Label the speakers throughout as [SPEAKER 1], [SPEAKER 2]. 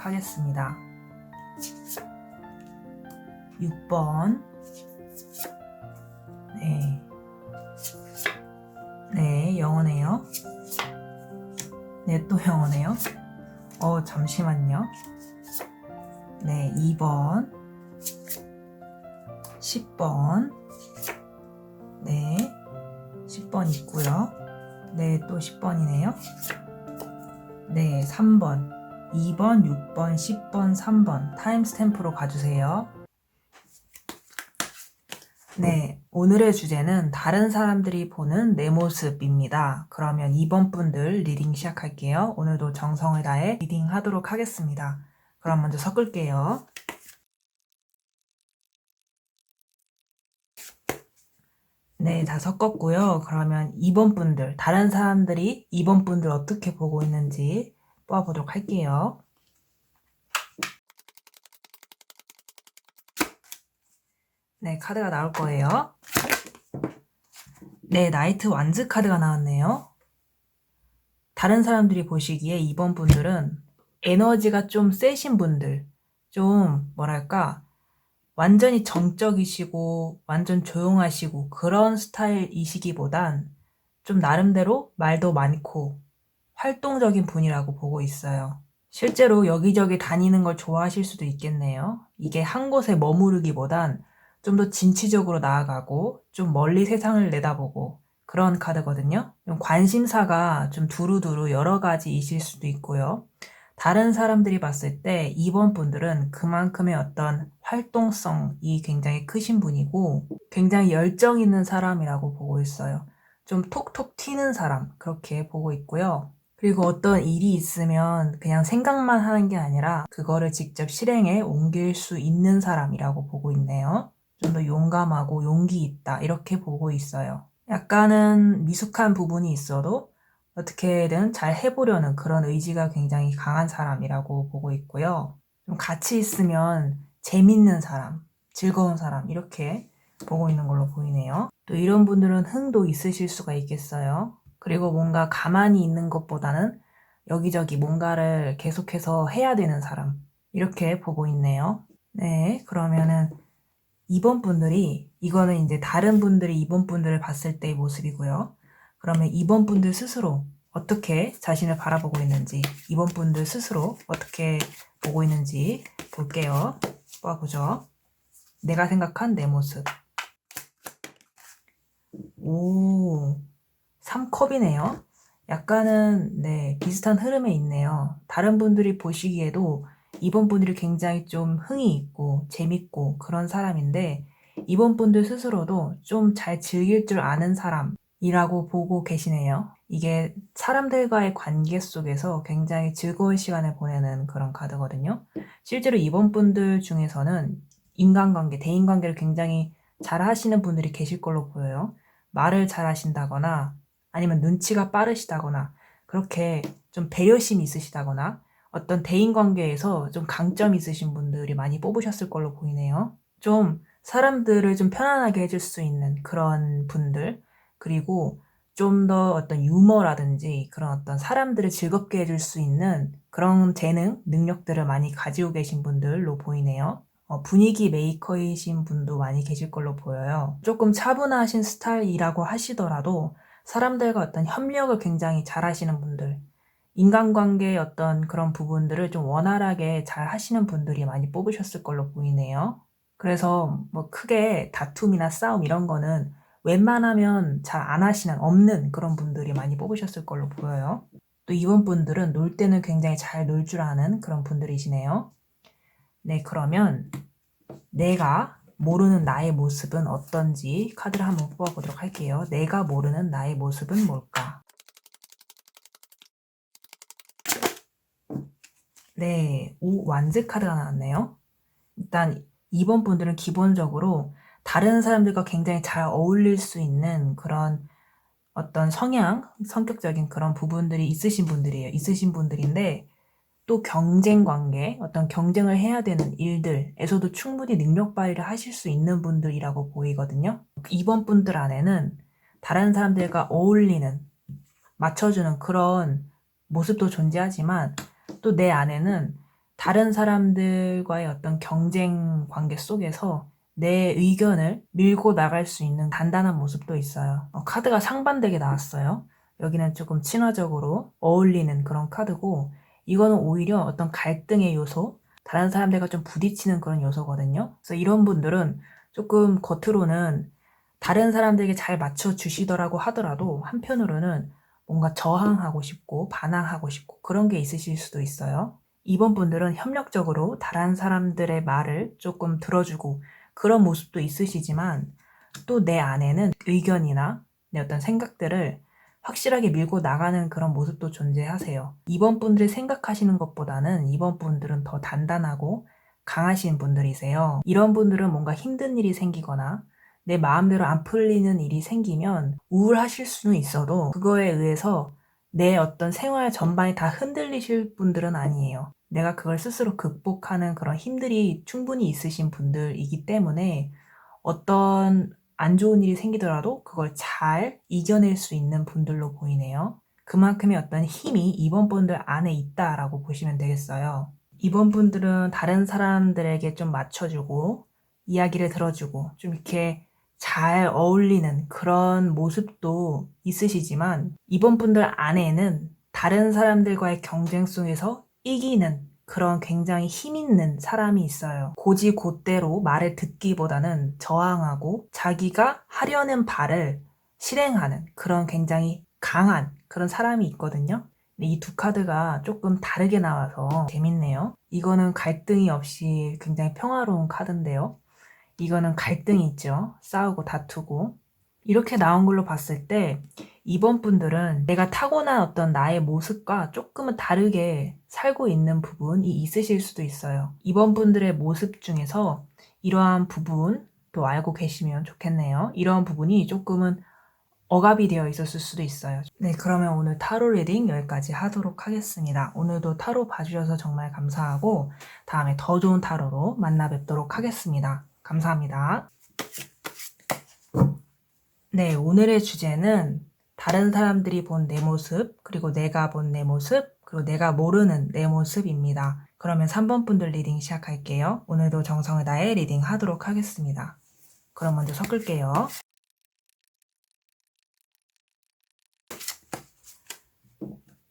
[SPEAKER 1] 공개하도록 하겠습니다. 6번. 네. 네, 영어네요. 네, 또 영어네요. 어, 잠시만요. 네, 2번. 10번. 네. 10번 있고요. 네, 또 10번이네요. 네, 3번. 2번, 6번, 10번, 3번. 타임스탬프로 가주세요. 네, 오늘의 주제는 다른 사람들이 보는 내 모습입니다. 그러면 2번 분들 리딩 시작할게요. 오늘도 정성을 다해 리딩 하도록 하겠습니다. 그럼 먼저 섞을게요. 네, 다 섞었고요. 그러면 2번 분들, 다른 사람들이 2번 분들 어떻게 보고 있는지 뽑아보도록 할게요. 네, 카드가 나올 거예요. 네, 나이트 완즈 카드가 나왔네요. 다른 사람들이 보시기에 2번 분들은 에너지가 좀 세신 분들, 좀 뭐랄까, 완전히 정적이시고 완전 조용하시고 그런 스타일이시기보단 좀 나름대로 말도 많고 활동적인 분이라고 보고 있어요. 실제로 여기저기 다니는 걸 좋아하실 수도 있겠네요. 이게 한 곳에 머무르기보단 좀 더 진취적으로 나아가고 좀 멀리 세상을 내다보고 그런 카드거든요. 좀 관심사가 좀 두루두루 여러 가지이실 수도 있고요. 다른 사람들이 봤을 때 이번 분들은 그만큼의 어떤 활동성이 굉장히 크신 분이고 굉장히 열정 있는 사람이라고 보고 있어요. 좀 톡톡 튀는 사람 그렇게 보고 있고요. 그리고 어떤 일이 있으면 그냥 생각만 하는 게 아니라 그거를 직접 실행에 옮길 수 있는 사람이라고 보고 있네요. 좀 더 용감하고 용기 있다 이렇게 보고 있어요. 약간은 미숙한 부분이 있어도 어떻게든 잘 해보려는 그런 의지가 굉장히 강한 사람이라고 보고 있고요. 좀 같이 있으면 재밌는 사람, 즐거운 사람, 이렇게 보고 있는 걸로 보이네요. 또 이런 분들은 흥도 있으실 수가 있겠어요. 그리고 뭔가 가만히 있는 것보다는 여기저기 뭔가를 계속해서 해야 되는 사람, 이렇게 보고 있네요. 네, 그러면은 2번 분들이, 이거는 이제 다른 분들이 2번 분들을 봤을 때의 모습이고요. 그러면 2번 분들 스스로 어떻게 자신을 바라보고 있는지, 2번 분들 스스로 어떻게 보고 있는지 볼게요. 뽑아보죠. 내가 생각한 내 모습. 오, 3컵이네요. 약간은, 네, 비슷한 흐름에 있네요. 다른 분들이 보시기에도 이번 분들이 굉장히 좀 흥이 있고 재밌고 그런 사람인데, 이번 분들 스스로도 좀 잘 즐길 줄 아는 사람이라고 보고 계시네요. 이게 사람들과의 관계 속에서 굉장히 즐거운 시간을 보내는 그런 카드거든요. 실제로 이번 분들 중에서는 인간관계, 대인관계를 굉장히 잘 하시는 분들이 계실 걸로 보여요. 말을 잘 하신다거나 아니면 눈치가 빠르시다거나 그렇게 좀 배려심이 있으시다거나 어떤 대인관계에서 좀 강점 있으신 분들이 많이 뽑으셨을 걸로 보이네요. 좀 사람들을 좀 편안하게 해줄 수 있는 그런 분들 그리고 좀 더 어떤 유머라든지 그런 어떤 사람들을 즐겁게 해줄 수 있는 그런 재능, 능력들을 많이 가지고 계신 분들로 보이네요. 어, 분위기 메이커이신 분도 많이 계실 걸로 보여요. 조금 차분하신 스타일이라고 하시더라도 사람들과 어떤 협력을 굉장히 잘 하시는 분들, 인간관계의 어떤 그런 부분들을 좀 원활하게 잘 하시는 분들이 많이 뽑으셨을 걸로 보이네요. 그래서 뭐 크게 다툼이나 싸움 이런 거는 웬만하면 잘 안 하시는, 없는 그런 분들이 많이 뽑으셨을 걸로 보여요. 또 이번 분들은 놀 때는 굉장히 잘 놀 줄 아는 그런 분들이시네요. 네, 그러면 내가 모르는 나의 모습은 어떤지 카드를 한번 뽑아보도록 할게요. 내가 모르는 나의 모습은 뭘까? 네, 오, 완즈 카드가 나왔네요. 일단 2번 분들은 기본적으로 다른 사람들과 굉장히 잘 어울릴 수 있는 그런 어떤 성향, 성격적인 그런 부분들이 있으신 분들이에요. 있으신 분들인데 또 경쟁 관계, 어떤 경쟁을 해야 되는 일들에서도 충분히 능력 발휘를 하실 수 있는 분들이라고 보이거든요. 이번 분들 안에는 다른 사람들과 어울리는, 맞춰주는 그런 모습도 존재하지만 또 내 안에는 다른 사람들과의 어떤 경쟁 관계 속에서 내 의견을 밀고 나갈 수 있는 단단한 모습도 있어요. 어, 카드가 상반되게 나왔어요. 여기는 조금 친화적으로 어울리는 그런 카드고, 이거는 오히려 어떤 갈등의 요소, 다른 사람들과 좀 부딪히는 그런 요소거든요. 그래서 이런 분들은 조금 겉으로는 다른 사람들에게 잘 맞춰주시더라고 하더라도 한편으로는 뭔가 저항하고 싶고 반항하고 싶고 그런 게 있으실 수도 있어요. 이번 분들은 협력적으로 다른 사람들의 말을 조금 들어주고 그런 모습도 있으시지만 또 내 안에는 의견이나 내 어떤 생각들을 확실하게 밀고 나가는 그런 모습도 존재하세요. 이번 분들이 생각하시는 것보다는 이번 분들은 더 단단하고 강하신 분들이세요. 이런 분들은 뭔가 힘든 일이 생기거나 내 마음대로 안 풀리는 일이 생기면 우울하실 수는 있어도 그거에 의해서 내 어떤 생활 전반이 다 흔들리실 분들은 아니에요. 내가 그걸 스스로 극복하는 그런 힘들이 충분히 있으신 분들이기 때문에 어떤 안 좋은 일이 생기더라도 그걸 잘 이겨낼 수 있는 분들로 보이네요. 그만큼의 어떤 힘이 이번 분들 안에 있다라고 보시면 되겠어요. 이번 분들은 다른 사람들에게 좀 맞춰주고 이야기를 들어주고 좀 이렇게 잘 어울리는 그런 모습도 있으시지만 이번 분들 안에는 다른 사람들과의 경쟁 속에서 이기는 그런 굉장히 힘 있는 사람이 있어요. 고지 곧대로 말을 듣기보다는 저항하고 자기가 하려는 바를 실행하는 그런 굉장히 강한 그런 사람이 있거든요. 이 두 카드가 조금 다르게 나와서 재밌네요. 이거는 갈등이 없이 굉장히 평화로운 카드인데요. 이거는 갈등이 있죠. 싸우고 다투고. 이렇게 나온 걸로 봤을 때 이번 분들은 내가 타고난 어떤 나의 모습과 조금은 다르게 살고 있는 부분이 있으실 수도 있어요. 이번 분들의 모습 중에서 이러한 부분도 알고 계시면 좋겠네요. 이러한 부분이 조금은 억압이 되어 있었을 수도 있어요. 네, 그러면 오늘 타로 리딩 여기까지 하도록 하겠습니다. 오늘도 타로 봐주셔서 정말 감사하고 다음에 더 좋은 타로로 만나 뵙도록 하겠습니다. 감사합니다. 네, 오늘의 주제는 다른 사람들이 본 내 모습, 그리고 내가 본 내 모습, 그리고 내가 모르는 내 모습입니다. 그러면 3번 분들 리딩 시작할게요. 오늘도 정성을 다해 리딩 하도록 하겠습니다. 그럼 먼저 섞을게요.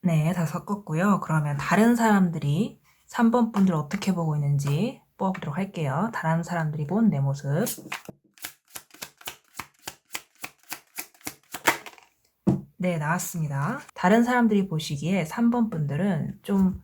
[SPEAKER 1] 네, 다 섞었고요. 그러면 다른 사람들이 3번 분들 어떻게 보고 있는지 뽑아보도록 할게요. 다른 사람들이 본 내 모습. 네, 나왔습니다. 다른 사람들이 보시기에 3번 분들은 좀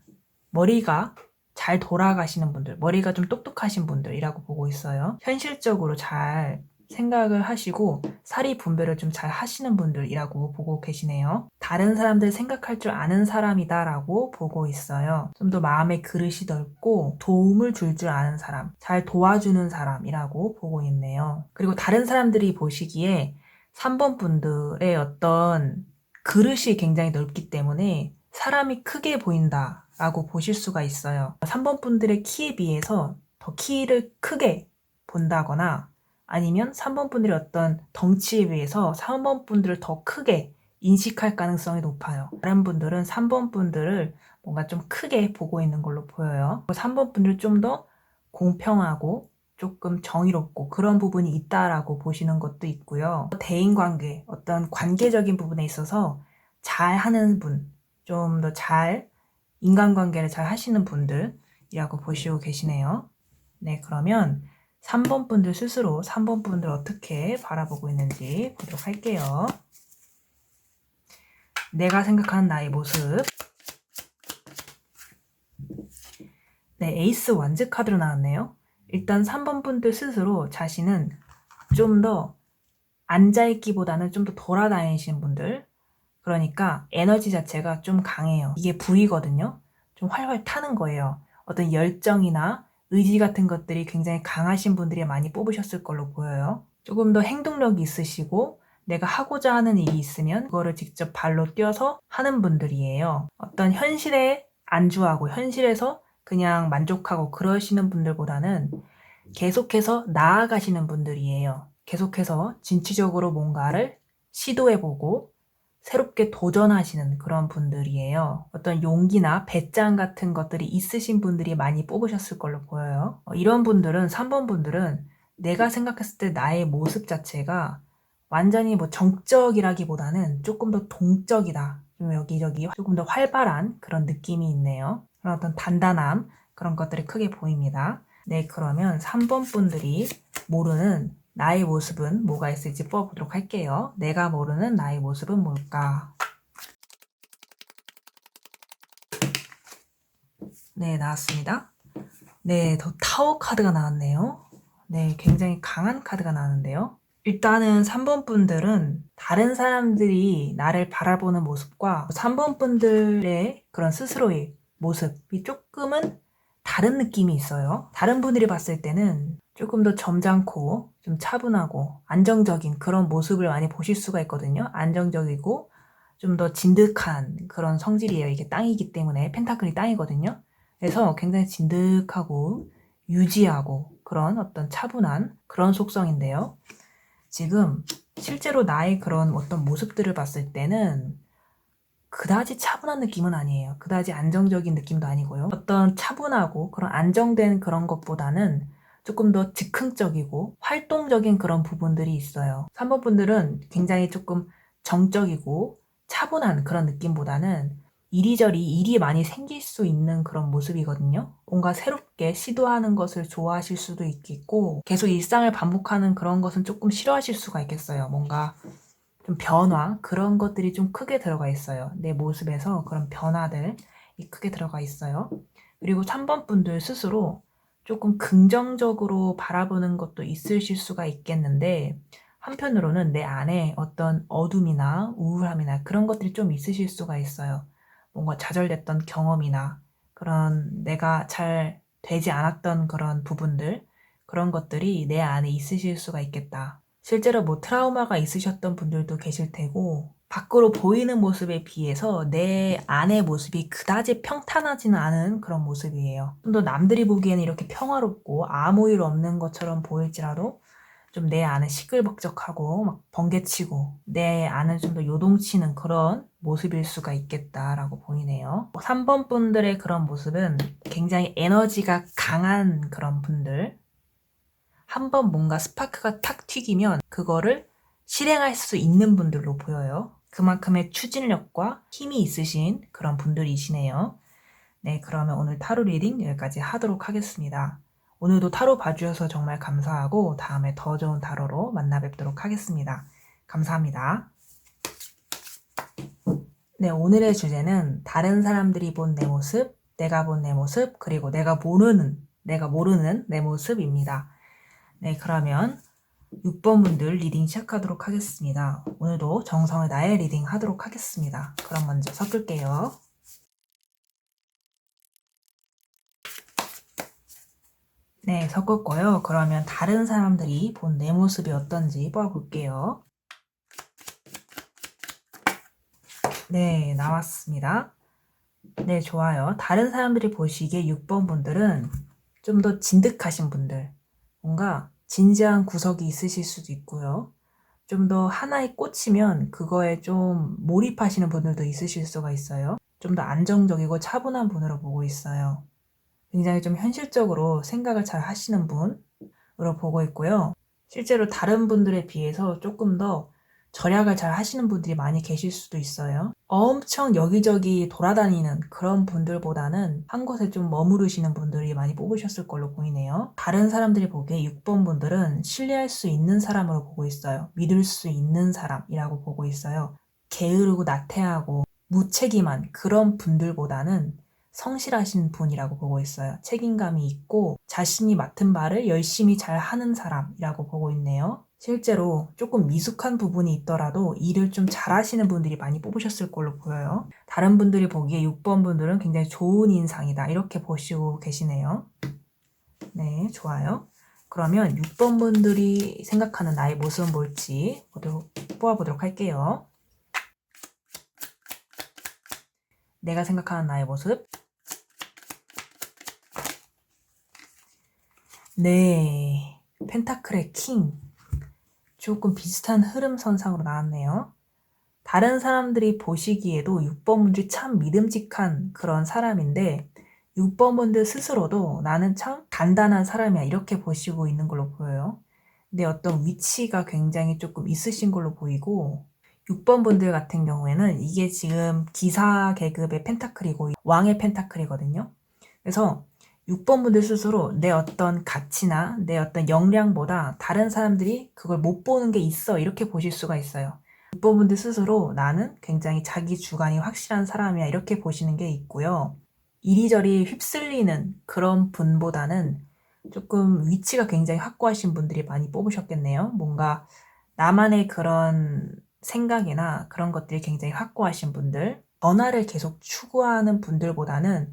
[SPEAKER 1] 머리가 잘 돌아가시는 분들, 머리가 좀 똑똑하신 분들이라고 보고 있어요. 현실적으로 잘 생각을 하시고 사리 분별을 좀 잘 하시는 분들이라고 보고 계시네요. 다른 사람들 생각할 줄 아는 사람이다라고 보고 있어요. 좀 더 마음의 그릇이 넓고 도움을 줄줄 아는 사람, 잘 도와주는 사람이라고 보고 있네요. 그리고 다른 사람들이 보시기에 3번 분들의 어떤 그릇이 굉장히 넓기 때문에 사람이 크게 보인다라고 보실 수가 있어요. 3번 분들의 키에 비해서 더 키를 크게 본다거나 아니면 3번 분들의 어떤 덩치에 비해서 3번 분들을 더 크게 인식할 가능성이 높아요. 다른 분들은 3번 분들을 뭔가 좀 크게 보고 있는 걸로 보여요. 3번 분들 좀 더 공평하고 조금 정의롭고 그런 부분이 있다라고 보시는 것도 있고요. 대인 관계, 어떤 관계적인 부분에 있어서 잘 하는 분, 좀 더 잘 인간관계를 잘 하시는 분들이라고 보시고 계시네요. 네, 그러면 3번 분들 스스로 3번 분들 어떻게 바라보고 있는지 보도록 할게요. 내가 생각하는 나의 모습. 네, 에이스 완즈 카드로 나왔네요. 일단 3번 분들 스스로 자신은 좀 더 앉아있기보다는 좀 더 돌아다니시는 분들. 그러니까 에너지 자체가 좀 강해요. 이게 불이거든요. 좀 활활 타는 거예요. 어떤 열정이나 의지 같은 것들이 굉장히 강하신 분들이 많이 뽑으셨을 걸로 보여요. 조금 더 행동력이 있으시고 내가 하고자 하는 일이 있으면 그거를 직접 발로 뛰어서 하는 분들이에요. 어떤 현실에 안주하고 현실에서 그냥 만족하고 그러시는 분들보다는 계속해서 나아가시는 분들이에요. 계속해서 진취적으로 뭔가를 시도해보고 새롭게 도전하시는 그런 분들이에요. 어떤 용기나 배짱 같은 것들이 있으신 분들이 많이 뽑으셨을 걸로 보여요. 어, 이런 분들은, 3번 분들은 내가 생각했을 때 나의 모습 자체가 완전히 뭐 정적이라기보다는 조금 더 동적이다. 좀 여기저기 조금 더 활발한 그런 느낌이 있네요. 그런 어떤 단단함, 그런 것들이 크게 보입니다. 네, 그러면 3번 분들이 모르는 나의 모습은 뭐가 있을지 뽑아보도록 할게요. 내가 모르는 나의 모습은 뭘까? 네, 나왔습니다. 네, 더 타워 카드가 나왔네요. 네, 굉장히 강한 카드가 나왔는데요. 일단은 3번 분들은 다른 사람들이 나를 바라보는 모습과 3번 분들의 그런 스스로의 모습이 조금은 다른 느낌이 있어요. 다른 분들이 봤을 때는 조금 더 점잖고 좀 차분하고 안정적인 그런 모습을 많이 보실 수가 있거든요. 안정적이고 좀 더 진득한 그런 성질이에요. 이게 땅이기 때문에 펜타클이 땅이거든요. 그래서 굉장히 진득하고 유지하고 그런 어떤 차분한 그런 속성인데요. 지금 실제로 나의 그런 어떤 모습들을 봤을 때는 그다지 차분한 느낌은 아니에요. 그다지 안정적인 느낌도 아니고요. 어떤 차분하고 그런 안정된 그런 것보다는 조금 더 즉흥적이고 활동적인 그런 부분들이 있어요. 3번 분들은 굉장히 조금 정적이고 차분한 그런 느낌보다는 이리저리 일이 많이 생길 수 있는 그런 모습이거든요. 뭔가 새롭게 시도하는 것을 좋아하실 수도 있겠고, 계속 일상을 반복하는 그런 것은 조금 싫어하실 수가 있겠어요. 뭔가 좀 변화, 그런 것들이 좀 크게 들어가 있어요. 내 모습에서 그런 변화들이 크게 들어가 있어요. 그리고 3번 분들 스스로 조금 긍정적으로 바라보는 것도 있으실 수가 있겠는데, 한편으로는 내 안에 어떤 어둠이나 우울함이나 그런 것들이 좀 있으실 수가 있어요. 뭔가 좌절됐던 경험이나 그런 내가 잘 되지 않았던 그런 부분들, 그런 것들이 내 안에 있으실 수가 있겠다. 실제로 뭐 트라우마가 있으셨던 분들도 계실 테고, 밖으로 보이는 모습에 비해서 내 안의 모습이 그다지 평탄하지는 않은 그런 모습이에요. 좀 더 남들이 보기에는 이렇게 평화롭고 아무 일 없는 것처럼 보일지라도 좀 내 안은 시끌벅적하고 막 번개치고 내 안은 좀 더 요동치는 그런 모습일 수가 있겠다라고 보이네요. 3번 분들의 그런 모습은 굉장히 에너지가 강한 그런 분들. 한번 뭔가 스파크가 탁 튀기면 그거를 실행할 수 있는 분들로 보여요. 그만큼의 추진력과 힘이 있으신 그런 분들이시네요. 네, 그러면 오늘 타로 리딩 여기까지 하도록 하겠습니다. 오늘도 타로 봐주셔서 정말 감사하고 다음에 더 좋은 타로로 만나 뵙도록 하겠습니다. 감사합니다. 네, 오늘의 주제는 다른 사람들이 본 내 모습, 내가 본 내 모습, 그리고 내가 모르는, 내가 모르는 내 모습입니다. 네, 그러면 6번 분들 리딩 시작하도록 하겠습니다. 오늘도 정성을 나의 리딩 하도록 하겠습니다. 그럼 먼저 섞을게요. 네, 섞었고요. 그러면 다른 사람들이 본 내 모습이 어떤지 뽑아볼게요. 네, 나왔습니다. 네, 좋아요. 다른 사람들이 보시기에 6번 분들은 좀 더 진득하신 분들, 뭔가 진지한 구석이 있으실 수도 있고요. 좀 더 하나에 꽂히면 그거에 좀 몰입하시는 분들도 있으실 수가 있어요. 좀 더 안정적이고 차분한 분으로 보고 있어요. 굉장히 좀 현실적으로 생각을 잘 하시는 분으로 보고 있고요. 실제로 다른 분들에 비해서 조금 더 절약을 잘 하시는 분들이 많이 계실 수도 있어요. 엄청 여기저기 돌아다니는 그런 분들보다는 한 곳에 좀 머무르시는 분들이 많이 뽑으셨을 걸로 보이네요. 다른 사람들이 보기에 6번 분들은 신뢰할 수 있는 사람으로 보고 있어요. 믿을 수 있는 사람이라고 보고 있어요. 게으르고 나태하고 무책임한 그런 분들보다는 성실하신 분이라고 보고 있어요. 책임감이 있고 자신이 맡은 바를 열심히 잘 하는 사람이라고 보고 있네요. 실제로 조금 미숙한 부분이 있더라도 일을 좀 잘하시는 분들이 많이 뽑으셨을 걸로 보여요. 다른 분들이 보기에 6번 분들은 굉장히 좋은 인상이다. 이렇게 보시고 계시네요. 네, 좋아요. 그러면 6번 분들이 생각하는 나의 모습은 뭘지 뽑아보도록 할게요. 내가 생각하는 나의 모습. 네. 펜타클의 킹. 조금 비슷한 흐름 선상으로 나왔네요. 다른 사람들이 보시기에도 6번 분들이 참 믿음직한 그런 사람인데 6번 분들 스스로도 나는 참 단단한 사람이야 이렇게 보시고 있는 걸로 보여요. 근데 어떤 위치가 굉장히 조금 있으신 걸로 보이고 6번 분들 같은 경우에는 이게 지금 기사 계급의 펜타클이고 왕의 펜타클이거든요. 그래서 6번 분들 스스로 내 어떤 가치나 내 어떤 역량보다 다른 사람들이 그걸 못 보는 게 있어 이렇게 보실 수가 있어요. 6번 분들 스스로 나는 굉장히 자기 주관이 확실한 사람이야 이렇게 보시는 게 있고요. 이리저리 휩쓸리는 그런 분보다는 조금 위치가 굉장히 확고하신 분들이 많이 뽑으셨겠네요. 뭔가 나만의 그런 생각이나 그런 것들이 굉장히 확고하신 분들, 변화를 계속 추구하는 분들보다는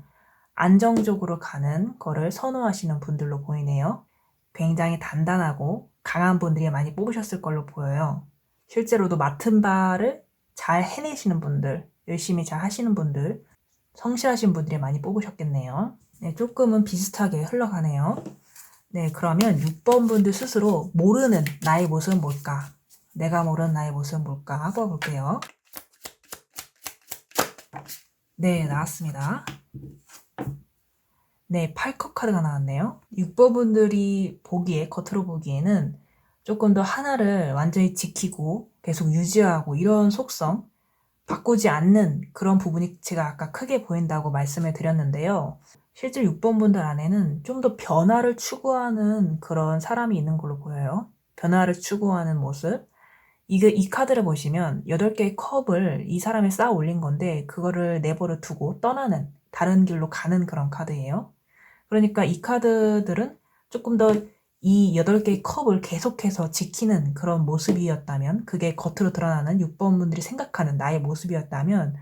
[SPEAKER 1] 안정적으로 가는 거를 선호하시는 분들로 보이네요. 굉장히 단단하고 강한 분들이 많이 뽑으셨을 걸로 보여요. 실제로도 맡은 바를 잘 해내시는 분들, 열심히 잘 하시는 분들, 성실하신 분들이 많이 뽑으셨겠네요. 네, 조금은 비슷하게 흘러가네요. 네, 그러면 6번 분들 스스로 모르는 나의 모습은 뭘까? 내가 모르는 나의 모습은 뭘까? 뽑아볼게요. 네, 나왔습니다. 네, 8컵 카드가 나왔네요. 6번 분들이 보기에, 겉으로 보기에는 조금 더 하나를 완전히 지키고 계속 유지하고 이런 속성, 바꾸지 않는 그런 부분이 제가 아까 크게 보인다고 말씀을 드렸는데요. 실제 6번 분들 안에는 좀 더 변화를 추구하는 그런 사람이 있는 걸로 보여요. 변화를 추구하는 모습. 이게 이 카드를 보시면 8개의 컵을 이 사람이 쌓아 올린 건데 그거를 내버려 두고 떠나는 다른 길로 가는 그런 카드예요. 그러니까 이 카드들은 조금 더 이 8개의 컵을 계속해서 지키는 그런 모습이었다면 그게 겉으로 드러나는 6번 분들이 생각하는 나의 모습이었다면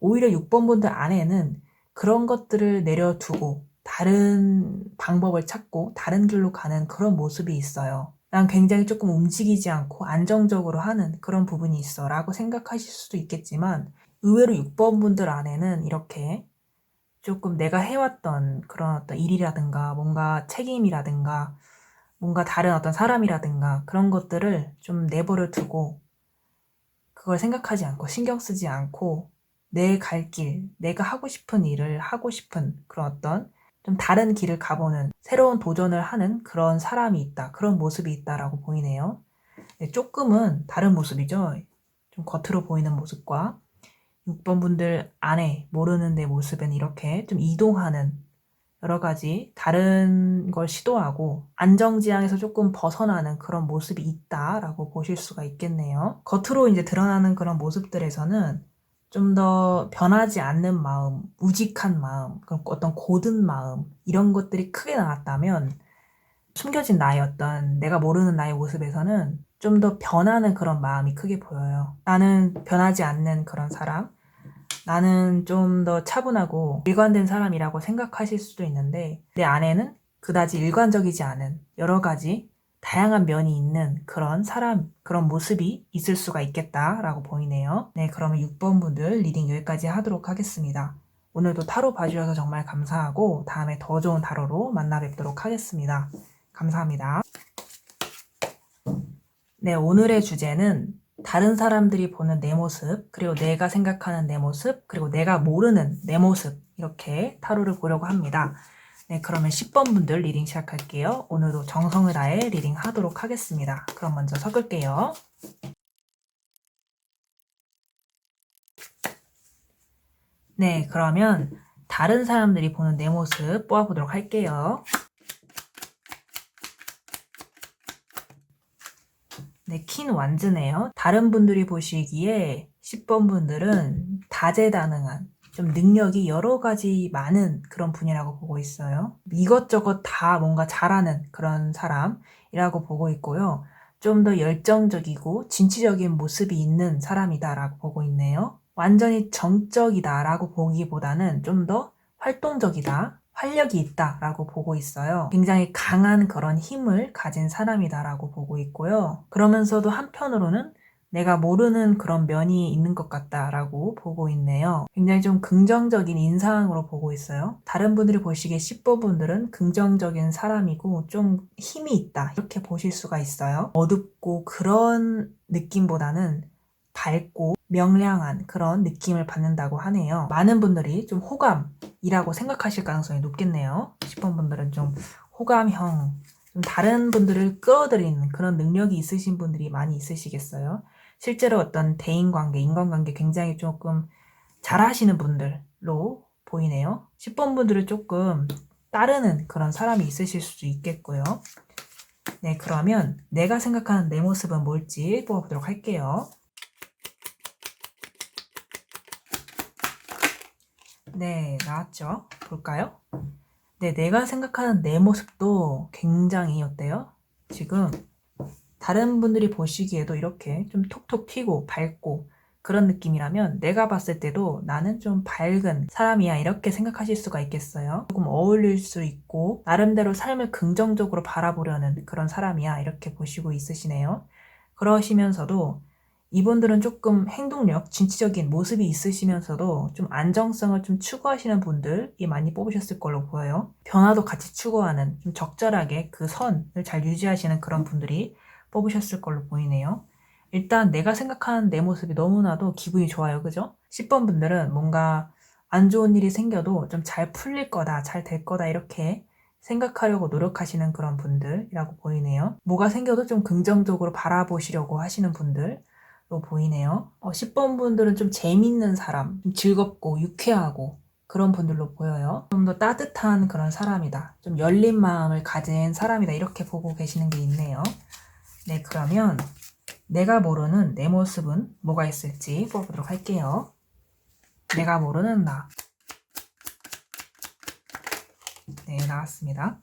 [SPEAKER 1] 오히려 6번 분들 안에는 그런 것들을 내려두고 다른 방법을 찾고 다른 길로 가는 그런 모습이 있어요. 난 굉장히 조금 움직이지 않고 안정적으로 하는 그런 부분이 있어 라고 생각하실 수도 있겠지만 의외로 6번 분들 안에는 이렇게 조금 내가 해왔던 그런 어떤 일이라든가 뭔가 책임이라든가 뭔가 다른 어떤 사람이라든가 그런 것들을 좀 내버려 두고 그걸 생각하지 않고 신경 쓰지 않고 내 갈 길, 내가 하고 싶은 일을 하고 싶은 그런 어떤 좀 다른 길을 가보는 새로운 도전을 하는 그런 사람이 있다. 그런 모습이 있다라고 보이네요. 네, 조금은 다른 모습이죠. 좀 겉으로 보이는 모습과 6번 분들 안에 모르는 내 모습은 이렇게 좀 이동하는 여러 가지 다른 걸 시도하고 안정지향에서 조금 벗어나는 그런 모습이 있다라고 보실 수가 있겠네요. 겉으로 이제 드러나는 그런 모습들에서는 좀 더 변하지 않는 마음, 우직한 마음, 어떤 고든 마음, 이런 것들이 크게 나왔다면 숨겨진 나의 어떤 내가 모르는 나의 모습에서는 좀 더 변하는 그런 마음이 크게 보여요. 나는 변하지 않는 그런 사람, 나는 좀 더 차분하고 일관된 사람이라고 생각하실 수도 있는데 내 안에는 그다지 일관적이지 않은 여러 가지 다양한 면이 있는 그런 사람, 그런 모습이 있을 수가 있겠다라고 보이네요. 네, 그러면 6번 분들 리딩 여기까지 하도록 하겠습니다. 오늘도 타로 봐주셔서 정말 감사하고 다음에 더 좋은 타로로 만나 뵙도록 하겠습니다. 감사합니다. 네, 오늘의 주제는 다른 사람들이 보는 내 모습, 그리고 내가 생각하는 내 모습, 그리고 내가 모르는 내 모습, 이렇게 타로를 보려고 합니다. 네, 그러면 10번 분들 리딩 시작할게요. 오늘도 정성을 다해 리딩 하도록 하겠습니다. 그럼 먼저 섞을게요. 네, 그러면 다른 사람들이 보는 내 모습 뽑아보도록 할게요. 네, 킨 완즈네요. 다른 분들이 보시기에 10번 분들은 다재다능한 좀 능력이 여러 가지 많은 그런 분이라고 보고 있어요. 이것저것 다 뭔가 잘하는 그런 사람이라고 보고 있고요. 좀 더 열정적이고 진취적인 모습이 있는 사람이다라고 보고 있네요. 완전히 정적이다라고 보기보다는 좀 더 활동적이다, 활력이 있다라고 보고 있어요. 굉장히 강한 그런 힘을 가진 사람이다라고 보고 있고요. 그러면서도 한편으로는 내가 모르는 그런 면이 있는 것 같다라고 보고 있네요. 굉장히 좀 긍정적인 인상으로 보고 있어요. 다른 분들이 보시기에 10번 분들은 긍정적인 사람이고 좀 힘이 있다 이렇게 보실 수가 있어요. 어둡고 그런 느낌보다는 밝고 명량한 그런 느낌을 받는다고 하네요. 많은 분들이 좀 호감이라고 생각하실 가능성이 높겠네요. 10번 분들은 좀 호감형, 좀 다른 분들을 끌어들이는 그런 능력이 있으신 분들이 많이 있으시겠어요. 실제로 어떤 대인관계, 인간관계 굉장히 조금 잘하시는 분들로 보이네요. 10번 분들은 조금 따르는 그런 사람이 있으실 수도 있겠고요. 네, 그러면 내가 생각하는 내 모습은 뭘지 뽑아보도록 할게요. 네, 나왔죠? 볼까요? 네, 내가 생각하는 내 모습도 굉장히 어때요? 지금 다른 분들이 보시기에도 이렇게 좀 톡톡 튀고 밝고 그런 느낌이라면 내가 봤을 때도 나는 좀 밝은 사람이야 이렇게 생각하실 수가 있겠어요. 조금 어울릴 수 있고 나름대로 삶을 긍정적으로 바라보려는 그런 사람이야 이렇게 보시고 있으시네요. 그러시면서도 이분들은 조금 행동력, 진취적인 모습이 있으시면서도 좀 안정성을 좀 추구하시는 분들이 많이 뽑으셨을 걸로 보여요. 변화도 같이 추구하는 좀 적절하게 그 선을 잘 유지하시는 그런 분들이 뽑으셨을 걸로 보이네요. 일단 내가 생각하는 내 모습이 너무나도 기분이 좋아요. 그죠? 10번 분들은 뭔가 안 좋은 일이 생겨도 좀 잘 풀릴 거다, 잘 될 거다, 이렇게 생각하려고 노력하시는 그런 분들이라고 보이네요. 뭐가 생겨도 좀 긍정적으로 바라보시려고 하시는 분들 로 보이네요. 어, 10번 분들은 좀 재밌는 사람, 좀 즐겁고 유쾌하고 그런 분들로 보여요. 좀 더 따뜻한 그런 사람이다. 좀 열린 마음을 가진 사람이다. 이렇게 보고 계시는 게 있네요. 네, 그러면 내가 모르는 내 모습은 뭐가 있을지 뽑아보도록 할게요. 내가 모르는 나. 네, 나왔습니다.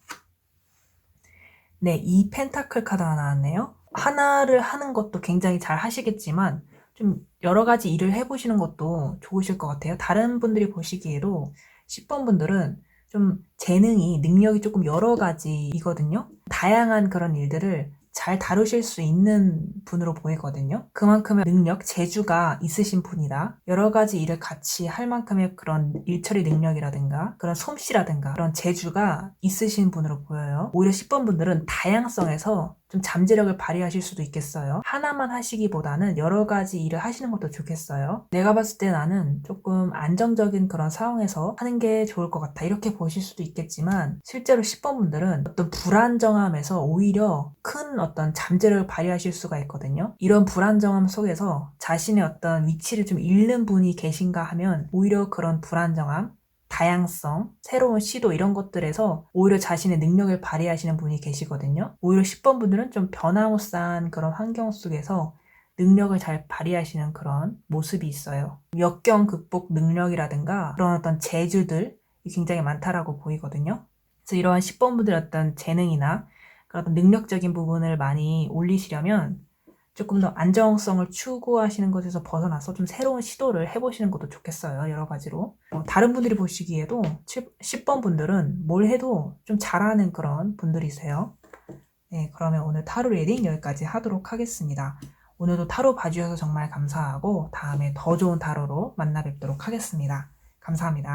[SPEAKER 1] 네, 이 펜타클 카드가 나왔네요. 하나를 하는 것도 굉장히 잘 하시겠지만, 좀 여러 가지 일을 해보시는 것도 좋으실 것 같아요. 다른 분들이 보시기에도 10번 분들은 좀 재능이, 능력이 조금 여러 가지이거든요. 다양한 그런 일들을 잘 다루실 수 있는 분으로 보이거든요. 그만큼의 능력, 재주가 있으신 분이다. 여러 가지 일을 같이 할 만큼의 그런 일처리 능력이라든가 그런 솜씨라든가 그런 재주가 있으신 분으로 보여요. 오히려 10번 분들은 다양성에서 좀 잠재력을 발휘하실 수도 있겠어요. 하나만 하시기보다는 여러 가지 일을 하시는 것도 좋겠어요. 내가 봤을 때 나는 조금 안정적인 그런 상황에서 하는 게 좋을 것 같아. 이렇게 보실 수도 있겠지만 실제로 10번 분들은 어떤 불안정함에서 오히려 큰 어떤 잠재력을 발휘하실 수가 있거든요. 이런 불안정함 속에서 자신의 어떤 위치를 좀 잃는 분이 계신가 하면 오히려 그런 불안정함, 다양성, 새로운 시도 이런 것들에서 오히려 자신의 능력을 발휘하시는 분이 계시거든요. 오히려 10번 분들은 좀 변화무쌍한 그런 환경 속에서 능력을 잘 발휘하시는 그런 모습이 있어요. 역경 극복 능력이라든가 그런 어떤 재주들이 굉장히 많다라고 보이거든요. 그래서 이러한 10번 분들의 어떤 재능이나 그런 능력적인 부분을 많이 올리시려면 조금 더 안정성을 추구하시는 것에서 벗어나서 좀 새로운 시도를 해보시는 것도 좋겠어요. 여러 가지로. 어, 다른 분들이 보시기에도 10 번 분들은 뭘 해도 좀 잘하는 그런 분들이세요. 네, 그러면 오늘 타로 리딩 여기까지 하도록 하겠습니다. 오늘도 타로 봐주셔서 정말 감사하고 다음에 더 좋은 타로로 만나 뵙도록 하겠습니다. 감사합니다.